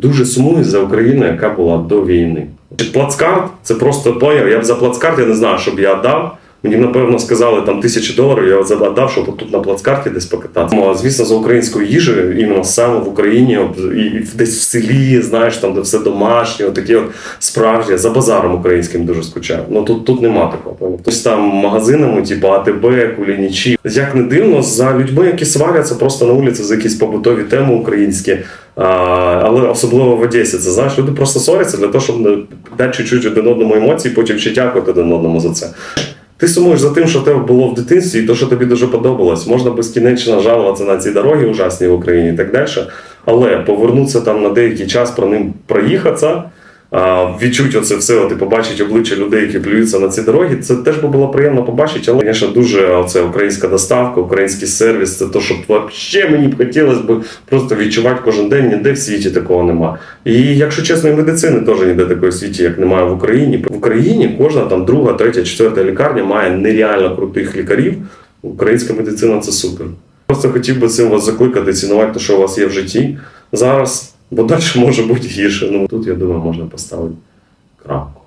Дуже сумую за Україну, яка була до війни. Плацкарт це просто плеєр. Я б за плацкарт я не знаю, що б я дав. Мені напевно сказали там тисячу доларів, я от дав, щоб тут на плацкарті десь покататися. Ну, а, звісно, за українською їжею, іменно саме в Україні, і, десь в селі, знаєш, там де все домашнє, от такі от справжні, за базаром українським дуже скучав. Ну тут, тут нема такого. Тобто там магазинами, типу АТБ, Кулінічі. Як не дивно, за людьми, які сваряться просто на вулиці за якісь побутові теми українські. А, але особливо в Одесі, це знаєш, люди просто сваряться для того, щоб дати чуть-чуть один одному емоції, потім ще дякувати один одному за це. Ти сумуєш за тим, що тебе було в дитинстві, і то, що тобі дуже подобалось. Можна безкінечно жалуватися на ці дороги ужасні в Україні і так далі. Але повернутися там на деякий час про ним проїхатися, відчути оце все, от, і побачити обличчя людей, які плюються на ці дороги, це теж би було приємно побачити. Але, звісно, дуже оце українська доставка, український сервіс, це то, що взагалі мені б хотілося б просто відчувати кожен день, ніде в світі такого нема. І якщо чесно, і медицини теж ніде такої світі, як немає в Україні. В Україні кожна там друга, третя, четверта лікарня має нереально крутих лікарів. Українська медицина це супер. Просто хотів би цим вас закликати, цінувати те, що у вас є в житті зараз, бо далі може бути гірше. Ну тут я думаю, можна поставити крапку.